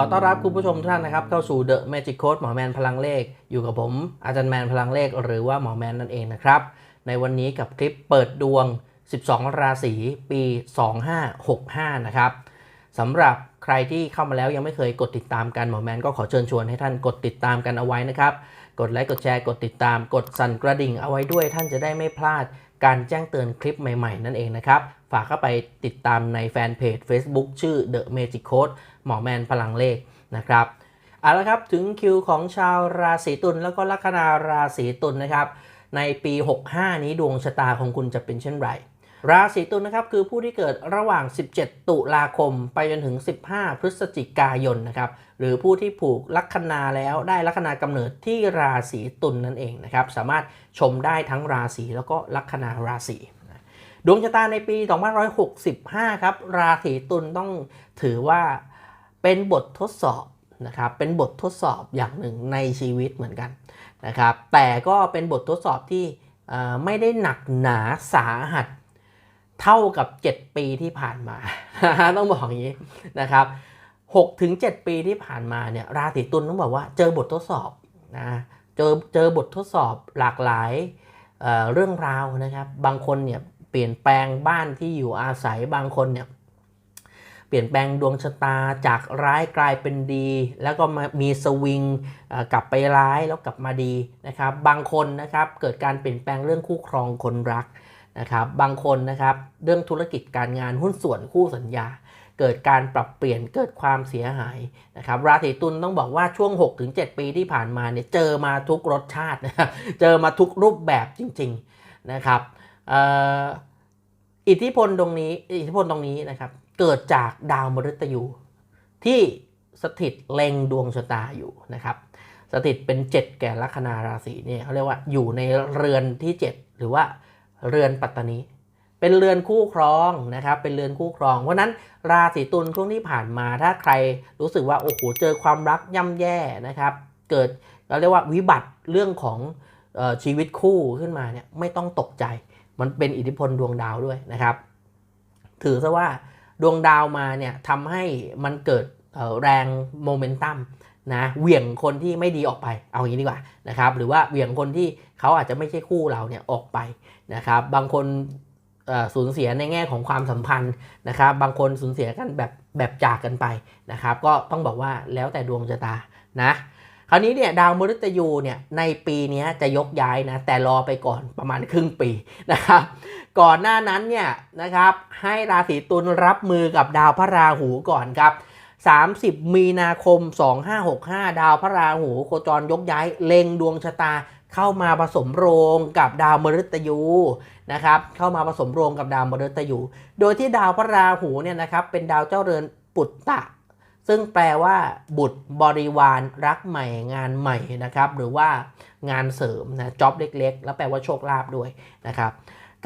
ขอต้อนรับคุณผู้ชมทุกท่านนะครับ เข้าสู่ The Magic Code หมอแมนพลังเลข อยู่กับผมอาจารย์แมนพลังเลข หรือว่าหมอแมนนั่นเองนะครับ ในวันนี้กับคลิปเปิดดวง 12 ราศีปี 2565 นะครับสำหรับใครที่เข้ามาแล้วยังไม่เคยกดติดตามกันหมอแมนก็ขอเชิญชวนให้ท่านกดติดตามกันเอาไว้นะครับ กดไลค์กดแชร์กดติดตามกดสั่นกระดิ่งเอาไว้ด้วย ท่านจะได้ไม่พลาดการแจ้งเตือนคลิปใหม่ ๆ นั่นเองนะครับ ฝากเข้าไปติดตามในแฟนเพจ Facebook ชื่อ The Magic Code หมอแมนพลังเลขนะครับเอาละครับถึงคิวของชาวราศีตุลแล้วก็ลัคนาราศีตุลนะครับ ในปี 65 นี้ดวงชะตาของคุณจะเป็นเช่นไรราศีตุลนะครับคือผู้ที่เกิดระหว่าง 17 ตุลาคม ไปจนถึง 15 พฤศจิกายนนะครับหรือผู้ที่ผูกลัคนาแล้วได้ลัคนากำเนิดที่ราศีตุลนนั่นเองนะครับสามารถชมได้ทั้งราศีแล้วก็ลัคนาราศีดวงชะตาในปี 2565 ครับราศีตุลต้องถือว่า เป็นบททดสอบนะครับเป็นบททดสอบอย่างหนึ่งในชีวิตเหมือนกันนะครับแต่ก็เป็นบททดสอบที่ไม่ได้หนักหนาสาหัสเท่ากับ 7 ปีที่ผ่านมา ต้องบอกอย่างนี้นะครับ6ถึง7ปีที่ผ่านมาเนี่ยราศีตุลต้องบอกว่าเจอบททดสอบนะเจอเจอบททดสอบหลากหลายเเรื่องราวนะครับ บางคนเนี่ยเปลี่ยนแปลงบ้านที่อยู่อาศัยบางคนเนี่ย เปลี่ยนแปลงดวงชะตาจากร้ายกลายเป็นดี แล้วก็มามีสวิงกลับไปร้ายแล้วกลับมาดีนะครับ บางคนนะครับเกิดการเปลี่ยนแปลงเรื่องคู่ครองคนรักนะครับ บางคนนะครับเรื่องธุรกิจการงานหุ้นส่วนคู่สัญญา เกิดการปรับเปลี่ยนเกิดความเสียหายนะครับราศีตุลต้องบอกว่าช่วง 6-7 ปีที่ผ่านมาเนี่ยเจอมาทุกรสชาตินะครับเจอมาทุกรูปแบบจริง ๆนะครับอิทธิพลตรงนี้อิทธิพลตรงนี้นะครับ เกิดจากดาวมฤตยู ที่สถิตเล็งดวงชะตาอยู่นะครับ สถิตเป็น 7 แก่ลัคนาราศีเนี่ยเขาเรียกว่าอยู่ในเรือนที่ 7 หรือว่าเรือนปัตตานี เป็นเรือนคู่ครองนะครับ เป็นเรือนคู่ครอง เพราะนั้นราศีตุลช่วงที่ผ่านมาถ้าใครรู้สึกว่าโอ้โหเจอความรักย่ำแย่นะครับ เกิดเราเรียกว่าวิบัติเรื่องของออชีวิตคู่ขึ้นมาเนี่ยไม่ต้องตกใจ มันเป็นอิทธิพลดวงดาวด้วยนะครับ ถือซะว่า ดวงดาวมาเนี่ยทำให้มันเกิดแรงโมเมนตัมนะเหวี่ยงคนที่ไม่ดีออกไปเอาอย่างนี้ดีกว่านะครับหรือว่าเหวี่ยงคนที่เขาอาจจะไม่ใช่คู่เราเนี่ยออกไปนะครับบางคนสูญเสียในแง่ของความสัมพันธ์นะครับ บางคนสูญเสียกันแบบแบบจากกันไปนะครับ ก็ต้องบอกว่าแล้วแต่ดวงชะตานะ คราวนี้เนี่ยดาวมฤตยูเนี่ยในปีนี้จะยกย้ายนะแต่รอไปก่อนประมาณครึ่งปีนะครับก่อนหน้านั้นเนี่ยนะครับให้ราศีตุลรับมือกับดาวพระราหูก่อนครับ30 มีนาคม 2565 ดาวพระราหูโคจรยกย้ายเล็งดวงชะตาเข้ามาผสมโรงกับดาวมฤตยูนะครับเข้ามาผสมโรงกับดาวมฤตยู โดยที่ดาวพระราหูเนี่ยนะครับเป็นดาวเจ้าเรือนปุตตะ ซึ่งแปลว่า บุตรบริวารรักใหม่งานใหม่นะครับ หรือว่างานเสริมนะจ็อบเล็ก ๆ แล้วแปลว่าโชคลาภด้วยนะครับ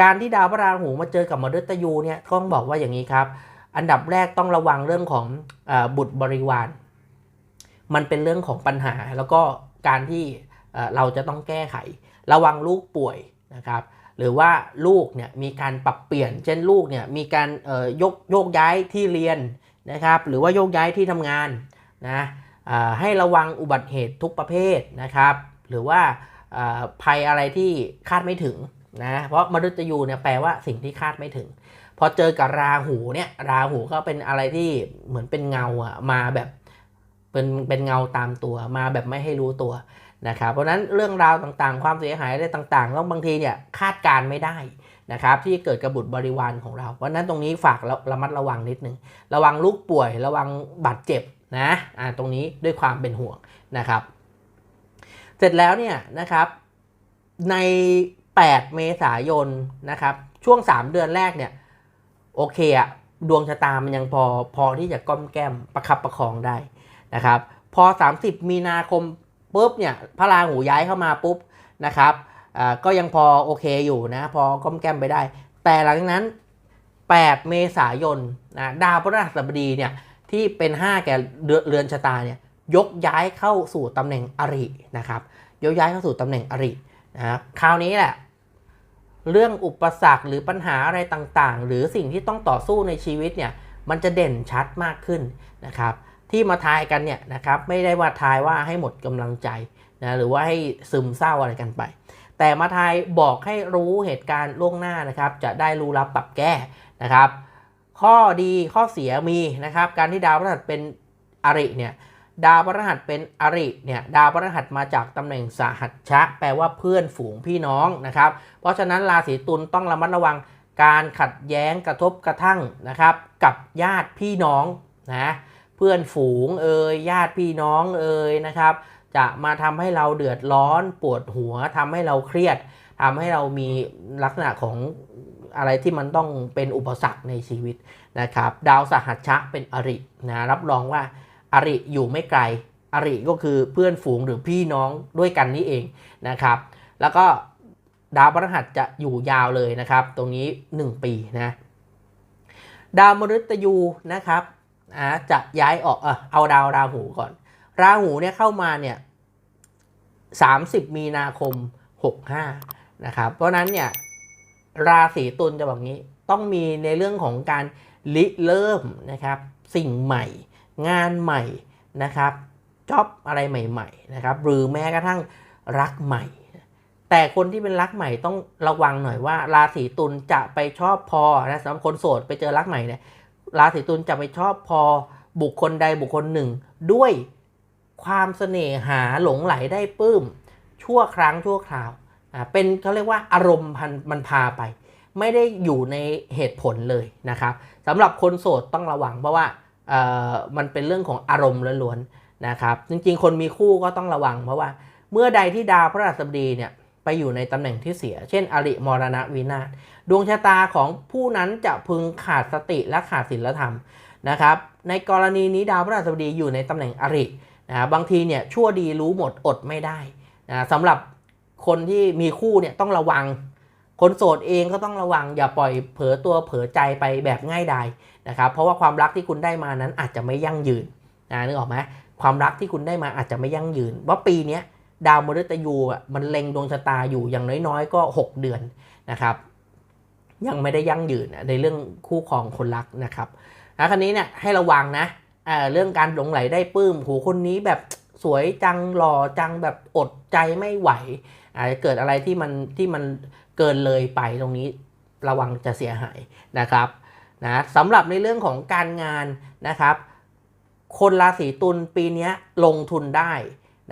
การที่ดาวพระราหูมาเจอกับมฤตยูเนี่ยต้องบอกว่าอย่างนี้ครับ อันดับแรกต้องระวังเรื่องของอบุตรบริวาร มันเป็นเรื่องของปัญหา แล้วก็การที่เราจะต้องแก้ไข ระวังลูกป่วยนะครับหรือว่าลูกเนี่ยมีการปรับเปลี่ยน เช่นลูกเนี่ยมีการยกโยกย้ายที่เรียน นะครับหรือว่าโยกย้ายที่ทำงานนะให้ระวังอุบัติเหตุทุกประเภทนะครับหรือว่าภัยอะไรที่คาดไม่ถึงนะเพราะมฤตยูเนี่ยแปลว่าสิ่งที่คาดไม่ถึง พอเจอกับราหูเนี่ยราหูก็เป็นอะไรที่เหมือนเป็นเงาอะมาแบบ เป็นเป็นเงาตามตัวมาแบบไม่ให้รู้ตัวนะครับเพราะนั้นเรื่องราวต่างๆ ความเสียหายอะไรต่างๆแล้วบางทีเนี่ยคาดการไม่ได้นะครับที่เกิดกับบุตรบริวารของเรา เพราะนั้นตรงนี้ฝากระมัดระวังนิดนึง ระวังลูกป่วย ระวังบาดเจ็บนะอ่าตรงนี้ด้วยความเป็นห่วงนะครับ เสร็จแล้วเนี่ยนะครับใน 8 เมษายนนะครับช่วง 3 เดือนแรกเนี่ยโอเคอะดวงชะตามันยังพอพอที่จะก้มแก้มประคับประคองได้ นะครับพอ 30 มีนาคมปุ๊บเนี่ยพระราหูย้ายเข้ามาปุ๊บนะครับก็ยังพอโอเคอยู่นะพอก้มแก้มไปได้ แต่หลังจากนั้น 8 เมษายนนะดาวพฤหัสบดีเนี่ยที่เป็น 5 แก่เรือนชะตาเนี่ยยกย้ายเข้าสู่ตำแหน่งอรินะครับยกย้ายเข้าสู่ตำแหน่งอรินะคราวนี้แหละเรื่องอุปสรรคหรือปัญหาอะไรต่างๆ หรือสิ่งที่ต้องต่อสู้ในชีวิตเนี่ยมันจะเด่นชัดมากขึ้นนะครับ ที่มาทายกันเนี่ยนะครับไม่ได้ว่าทายว่าให้หมดกำลังใจนะหรือว่าให้ซึมเศร้าอะไรกันไป แต่มาทายบอกให้รู้เหตุการณ์ล่วงหน้านะครับ จะได้รู้รับปรับแก้นะครับ ข้อดีข้อเสียมีนะครับ การที่ดาวพฤหัสเป็นอริเนี่ยดาวพฤหัสเป็นอริเนี่ยดาวพฤหัสมาจากตำแหน่งสหัชชะ แปลว่าเพื่อนฝูงพี่น้องนะครับ เพราะฉะนั้นราศีตุลต้องระมัดระวังการขัดแย้งกระทบกระทั่งนะครับ กับญาติพี่น้องนะ พื่อนฝูงเอ่ยญาติพี่น้องเอ่ยนะครับ จะมาทำให้เราเดือดร้อนปวดหัวทำให้เราเครียดทำให้เรามีลักษณะของอะไรที่มันต้องเป็นอุปสรรคในชีวิตนะครับ ดาวสหัชชะเป็นอรินะรับรองว่าอริอยู่ไม่ไกลอริก็คือเพื่อนฝูงหรือพี่น้องด้วยกันนี่เองนะครับ แล้วก็ดาวพฤหัสจะอยู่ยาวเลยนะครับ ตรงนี้ 1 ปีนะ ดาวมฤตยูนะครับ อ่าจะย้ายออกเออเอาดาวราหูก่อน ราหูเนี่ยเข้ามาเนี่ย30 มีนาคม 65 นะครับ เพราะฉะนั้นเนี่ยราศีตุลจะบอกงี้ต้องมีในเรื่องของการริเริ่มนะครับ สิ่งใหม่ งานใหม่นะครับจ็อบอะไรใหม่ ๆ นะครับ หรือแม้กระทั่งรักใหม่ แต่คนที่เป็นรักใหม่ต้องระวังหน่อยว่า ราศีตุลจะไปชอบพอนะสำหรับคนโสดไปเจอรักใหม่เนี่ย ราศีตุลจะไปชอบพอบุคคลใดบุคคลหนึ่ง ด้วยความเสน่หาหลงไหลได้ปลื้ม ชั่วครั้งชั่วคราวอ่าเป็นเขาเรียกว่าอารมณ์พันมันพาไป ไม่ได้อยู่ในเหตุผลเลยนะครับสำหรับคนโสดต้องระวังเพราะว่าเอ่อมันเป็นเรื่องของอารมณ์ล้วนๆนะครับ จริงๆ คนมีคู่ก็ต้องระวังเพราะว่า เมื่อใดที่ดาวพระราชบดีเนี่ย ไปอยู่ในตำแหน่งที่เสีย เช่น อริมรณวินาศดวงชะตาของผู้นั้นจะพึงขาดสติและขาดศีลธรรมนะครับ ในกรณีนี้ดาวพระราชบดีอยู่ในตำแหน่งอรินะบางทีเนี่ยชั่วดีรู้หมดอดไม่ได้นะสำหรับคนที่มีคู่เนี่ยต้องระวัง คนโสดเองก็ต้องระวัง อย่าปล่อยเผลอตัวเผลอใจไปแบบง่ายดายนะครับ เพราะว่าความรักที่คุณได้มานั้นอาจจะไม่ยั่งยืนนะนึกออกไหมความรักที่คุณได้มาอาจจะไม่ยั่งยืน ว่าปีนี้ ดาวมฤตยูอะมันเล็งดวงชะตาอยู่อย่างน้อยๆ ก็ 6 เดือนนะครับ ยังไม่ได้ยั่งยืนในเรื่องคู่ครองคนรักนะครับนะคราวนี้เนี่ยให้ระวังนะเเรื่องการหลงไหลได้ปลื้มโหคนนี้แบบสวยจังหล่อจังแบบอดใจไม่ไหวอาจจะเกิดอะไรที่มันที่มันเกินเลยไปตรงนี้ระวังจะเสียหายนะครับนะสำหรับในเรื่องของการงานนะครับ คนราศีตุลปีนี้ลงทุนได้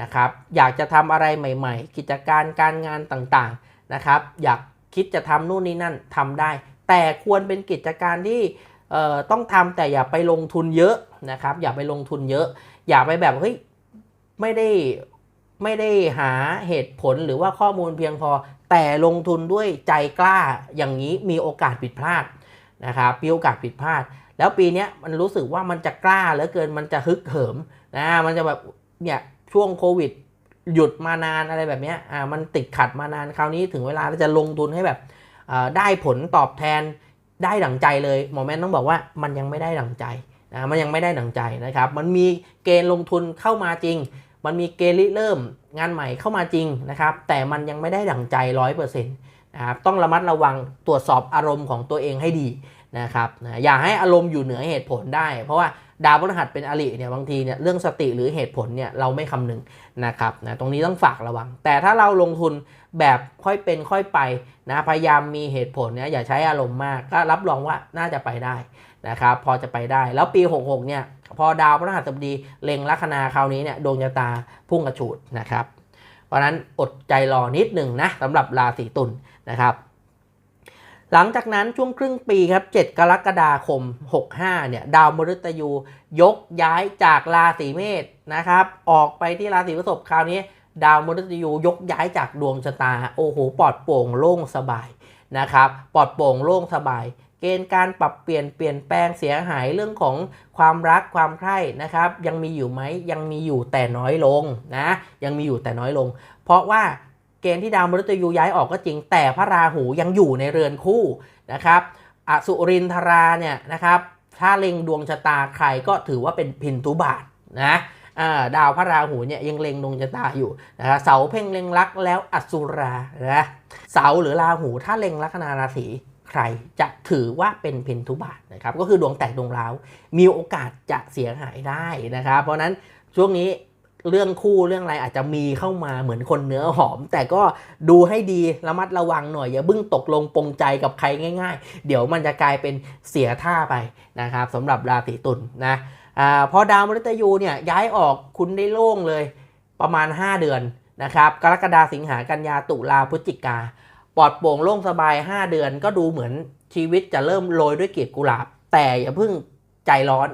นะครับ อยากจะทำอะไรใหม่ๆ กิจการการงานต่างๆนะครับ อยากคิดจะทำนู่นนี่นั่นทำได้ แต่ควรเป็นกิจการที่ต้องทำแต่อย่าไปลงทุนเยอะนะครับ อย่าไปลงทุนเยอะ อย่าไปแบบเฮ้ยไม่ได้ไม่ได้หาเหตุผลหรือว่าข้อมูลเพียงพอ แต่ลงทุนด้วยใจกล้าอย่างนี้มีโอกาสผิดพลาดนะครับมีโอกาสผิดพลาด แล้วปีนี้มันรู้สึกว่ามันจะกล้าเหลือเกินมันจะฮึกเหิมนะมันจะแบบเนี่ย ช่วงโควิด หยุดมานานอะไรแบบนี้อ่ามันติดขัดมานานคราวนี้ถึงเวลาจะลงทุนให้แบบอ่าได้ผลตอบแทนได้ดั่งใจเลยหมอแมนต้องบอกว่ามันยังไม่ได้ดั่งใจนะมันยังไม่ได้ดั่งใจนะครับ มันมีเกณฑ์ลงทุนเข้ามาจริง มันมีเกณฑ์ริเริ่มงานใหม่เข้ามาจริงนะครับ แต่มันยังไม่ได้ดั่งใจร้อยเปอร์เซ็นต์นะครับต้องระมัดระวังตรวจสอบอารมณ์ของตัวเองให้ดีนะครับนะอย่าให้อารมณ์อยู่เหนือเหตุผลได้ เพราะว่า ดาวพฤหัสเป็นอริเนี่ยบางทีเนี่ยเรื่องสติหรือเหตุผลเนี่ยเราไม่คำนึงนะครับนะตรงนี้ต้องฝากระวัง แต่ถ้าเราลงทุนแบบค่อยเป็นค่อยไปนะพยายามมีเหตุผลเนี่ยอย่าใช้อารมณ์มากก็รับรองว่าน่าจะไปได้นะครับพอจะไปได้แล้วปี 66เนี่ยพอดาวพฤหัสบดีเล็งลัคนาคราวนี้เนี่ยดวงชะตาพุ่งกระฉูดนะครับ เพราะฉะนั้นอดใจรอนิดหนึ่งนะสำหรับราศีตุลนะครับ หลังจากนั้นช่วงครึ่งปีครับ 7 กรกฎาคม 65 เนี่ย ดาวมฤตยูยกย้ายจากราศีเมษนะครับ ออกไปที่ราศีพฤษภคราวนี้ ดาวมฤตยูยกย้ายจากดวงชะตา โอ้โห ปลอดโปร่งโล่งสบายนะครับ ปลอดโปร่งโล่งสบาย เกณฑ์การปรับเปลี่ยนเปลี่ยนแปลงเสียหายเรื่องของความรักความใคร่นะครับ ยังมีอยู่ไหมยังมีอยู่แต่น้อยลงนะ ยังมีอยู่แต่น้อยลง เพราะว่า เกณฑ์ที่ดาวมฤตยูย้ายออกก็จริง แต่พระราหูยังอยู่ในเรือนคู่นะครับอสุรินทราเนี่ยนะครับถ้าเล็งดวงชะตาใครก็ถือว่าเป็นพินทุบาทนะดาวพระราหูเนี่ยยังเล็งดวงชะตาอยู่นะครับเสาเพ่งเล็งรักแล้วอสุรานะเสาหรือราหูถ้าเล็งลัคนาราศีใครจะถือว่าเป็นเพนทุบาทนะครับก็คือดวงแตกดวงร้าวมีโอกาสจะเสียหายได้นะครับ เพราะนั้นช่วงนี้ เรื่องคู่เรื่องอะไรอาจจะมีเข้ามาเหมือนคนเนื้อหอม แต่ก็ดูให้ดีระมัดระวังหน่อย อย่าเพิ่งตกลงปงใจกับใครง่าย ๆ เดี๋ยวมันจะกลายเป็นเสียท่าไปนะครับสำหรับราศีตุลนะอพอดาวมฤตยูเนี่ยย้ายออกคุณได้โล่งเลยประมาณ 5 เดือนนะครับกรกฎาสิงหากันยาตุลาพฤศจิกาปลอดโปร่งโล่งสบาย 5 เดือนก็ดูเหมือนชีวิตจะเริ่มโรยด้วยเกียดกุหลาบ แต่อย่าเพิ่งใจร้อน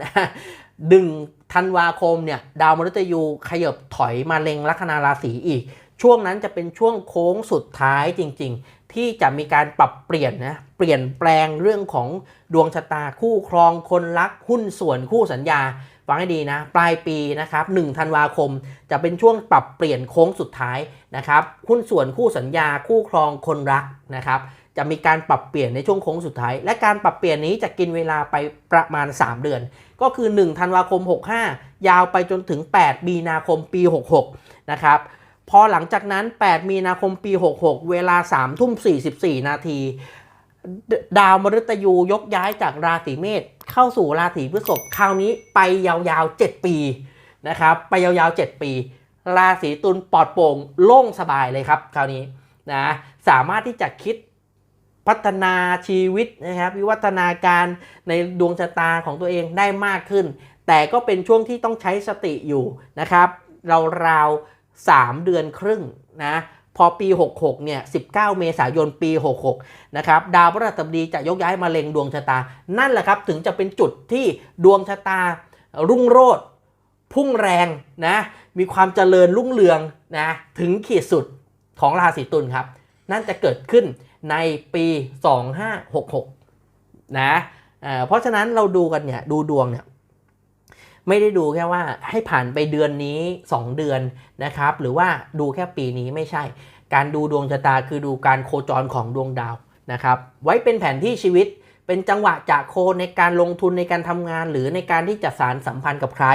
ดึง ธันวาคมเนี่ยดาวมฤตยูขยบถอยมาเล็งลัคนาราศีอีก ช่วงนั้นจะเป็นช่วงโค้งสุดท้ายจริง ๆ ที่จะมีการปรับเปลี่ยนนะเปลี่ยนแปลงเรื่องของดวงชะตาคู่ครองคนรักหุ้นส่วนคู่สัญญาฟังให้ดีนะปลายปีนะครับ1ธันวาคมจะเป็นช่วงปรับเปลี่ยนโค้งสุดท้ายนะครับหุ้นส่วนคู่สัญญาคู่ครองคนรักนะครับจะมีการปรับเปลี่ยนในช่วงโค้งสุดท้าย และการปรับเปลี่ยนนี้จะกินเวลาไปประมาณ 3 เดือน ก็คือ 1 ธันวาคม 65 ยาวไปจนถึง 8 มีนาคมปี 66 นะครับพอหลังจากนั้น 8 มีนาคมปี 66 เวลา 3 ทุ่ม 44 นาที ดาวมฤตยูยกย้ายจากราศีเมษเข้าสู่ราศีพฤษภคราวนี้ไปยาวๆ 7 ปีนะครับ ไปยาวๆ 7 ปี ราศีตุลปลอดโปร่งโล่งสบายเลยครับ คราวนี้นะสามารถที่จะคิด พัฒนาชีวิตนะครับวิวัฒนาการในดวงชะตาของตัวเองได้มากขึ้น แต่ก็เป็นช่วงที่ต้องใช้สติอยู่นะครับเราราวๆ3เดือนครึ่งนะพอปี 66 เนี่ย 19 เมษายน ปี 66 นะครับ ดาวพฤหัสบดีจะยกย้ายมาเล็งดวงชะตา นั่นแหละครับ ถึงจะเป็นจุดที่ดวงชะตา รุ่งโรจน์พุ่งแรงนะ มีความเจริญรุ่งเรืองนะ ถึงขีดสุดของราศีตุลครับ นั่นจะเกิดขึ้น ในปี 2566 นะเเพราะฉะนั้นเราดูกันเนี่ยดูดวงเนี่ยไม่ได้ดูแค่ว่าให้ผ่านไปเดือนนี้ 2 เดือนนะครับ หรือว่าดูแค่ปีนี้ไม่ใช่ การดูดวงชะตาคือดูการโคจรของดวงดาวนะครับ ไว้เป็นแผนที่ชีวิต เป็นจังหวะจากโคในการลงทุนในการทำงาน หรือในการที่จะสารสัมพันธ์กับใคร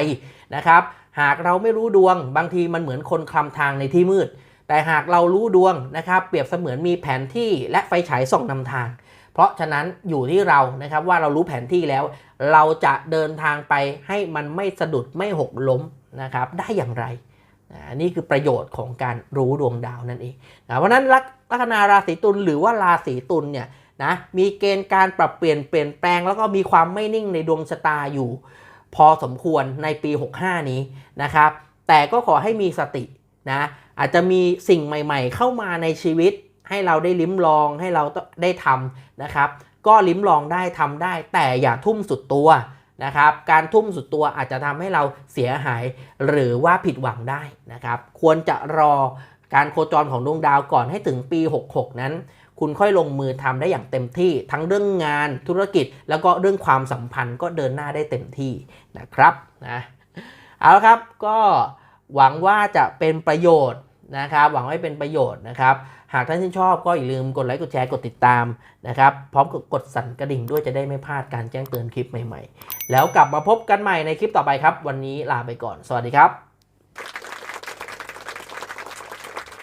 นะครับ หากเราไม่รู้ดวงบางทีมันเหมือนคนคลำทางในที่มืด แต่หากเรารู้ดวงนะครับเปรียบเสมือนมีแผนที่และไฟฉายส่องนำทาง เพราะฉะนั้นอยู่ที่เรานะครับว่าเรารู้แผนที่แล้ว เราจะเดินทางไปให้มันไม่สะดุดไม่หกล้มนะครับได้อย่างไรอ่านี่คือประโยชน์ของการรู้ดวงดาวนั่นเองนะเพราะฉะนั้นลัคลัคนาราศีตุลหรือว่าราศีตุลเนี่ยนะมีเกณฑ์การปรับเปลี่ยนเปลี่ยนแปลง แล้วก็มีความไม่นิ่งในดวงชะตาอยู่ พอสมควรในปี 65 นี้นะครับ แต่ก็ขอให้มีสตินะ อาจจะมีสิ่งใหม่ ๆ เข้ามาในชีวิต ให้เราได้ลิ้มลองให้เราได้ทำนะครับ ก็ลิ้มลองได้ทำได้ แต่อย่าทุ่มสุดตัวนะครับ การทุ่มสุดตัวอาจจะทำให้เราเสียหาย หรือว่าผิดหวังได้นะครับ ควรจะรอการโคจรของดวงดาวก่อนให้ถึงปี 66 นั้น คุณค่อยลงมือทำได้อย่างเต็มที่ ทั้งเรื่องงานธุรกิจ แล้วก็เรื่องความสัมพันธ์ก็เดินหน้าได้เต็มที่นะครับนะเอาละครับก็หวังว่าจะเป็นประโยชน์ นะครับ หวังว่าเป็นประโยชน์นะครับ หากท่านชื่นชอบก็อย่าลืมกดไลค์กดแชร์กดติดตามนะครับ พร้อมกับกดสั่นกระดิ่งด้วยจะได้ไม่พลาดการแจ้งเตือนคลิปใหม่ๆ แล้วกลับมาพบกันใหม่ในคลิปต่อไปครับ วันนี้ลาไปก่อน สวัสดีครับ